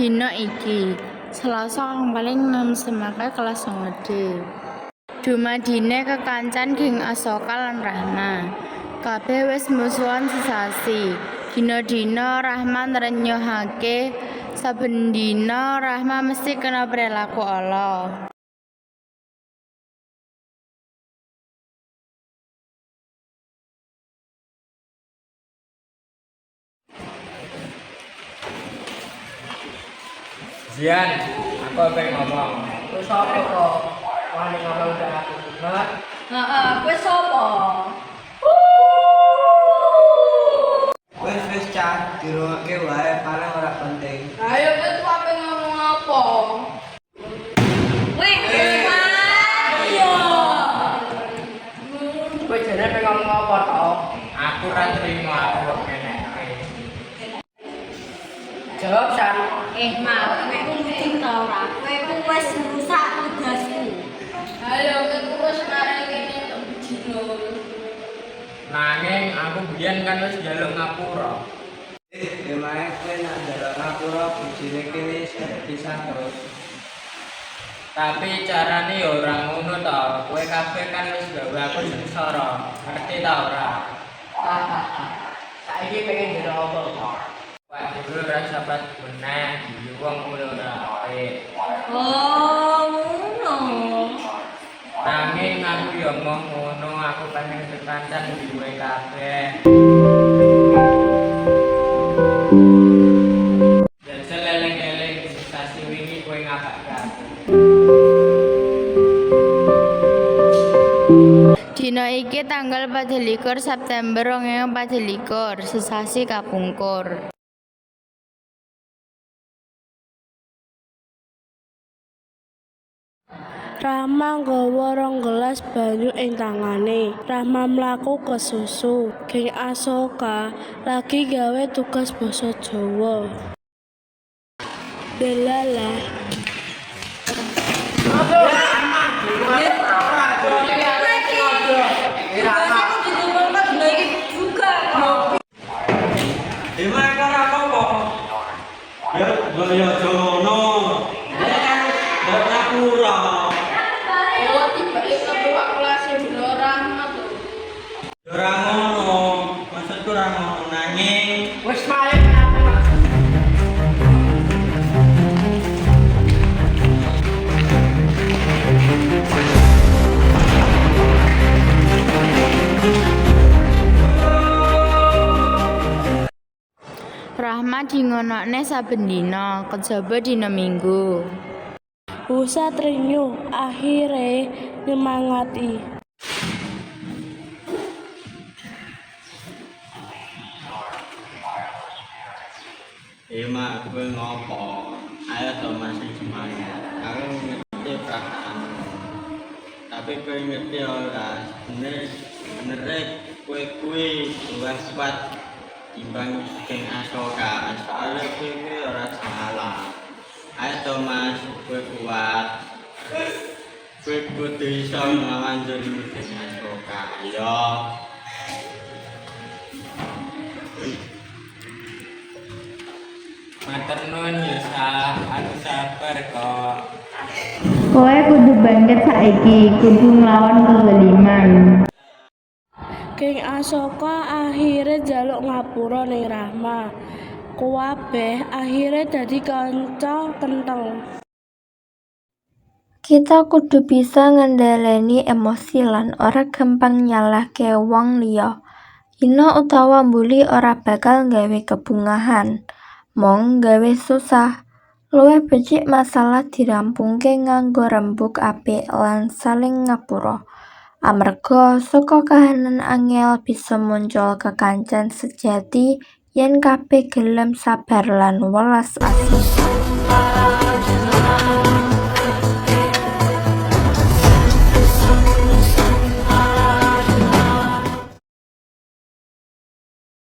Dina iki Selasa paling nem semake kelas Songede. Dumadine kekancan geng Asoka lan Rahma. Kabeh wis musuhan sesasi. Dina-dina Rahma nrenyuhake saben dina Rahma mesti kena perilaku ala. Zian, aku pengen ngomong. Kowe sapa kok? Wani ngomong udah aku banget. Heeh, kowe sapa? Wes wes cah, dirungake wae paling ora penting. Ayo kowe tuh apa ngomong apa? Wih, ayo. Kowe jane pengen ngomong apa to? Aku ra trimo aku kok kene. Jawab San. Eh, mau kowe ku mungkin ta ora? Kowe ku wis rusak tugasku. Ayo kowe wis marang kene untuk bujino. Nanging aku biyen kan wis njaluk ngapura. Eh, emae kowe nak njaluk ngapura bujine kene bisa terus. Tapi carane ya ora ngono to. Kowe kabeh kan wis gawe aku sengsara. Ngerti ta ora? Saiki pengen njaluk apa to? Wah, dulu ra sabat bener, di wong ora apik. Oh, ngono. Nanging aku ya mau ngono, aku pengen kekancan duwe kabeh. Dina iki tanggal 24 September 2024, sesasi kapungkur. Rahma nggawa rong gelas banyu ing tangane. Rahma mlaku ke susu. Geng Asoka lagi gawe tugas basa Jawa. Delala. Tugasku Rahma dingonokne saben dina, kejaba dina Minggu. Usa trinyu akhire nyemangati. Ema kowe ngopo? Ayo to masih semangat. Aku ngerti perasaan. Tapi kowe ngerti ora? Bener bener kowe kuwi luwih kuat timbang geng asoka. Soalnya kuwi ora salah. Ayo Mas, kowe kuat. Kowe kudu iso nglawan jero geng asoka. Ayo. Matur nuwun ya aku sabar kok. Kowe kudu bangkit saiki, kudu nglawan kezaliman. Geng Asoka akhire jaluk ngapura ning Rahma. Kuwabeh akhire dadi kanca kentheng. Kita kudu bisa ngendhaleni emosi lan ora gampang nyalahke wong liya. Ino utawa mbuli ora bakal nggawe kebungahan, mung nggawe susah. Luwih becik masalah dirampungke nganggo rembug apik lan saling ngapura. Amarga saka kahanan angel bisa muncul kekancan sejati yen kabeh gelem sabar lan welas asih.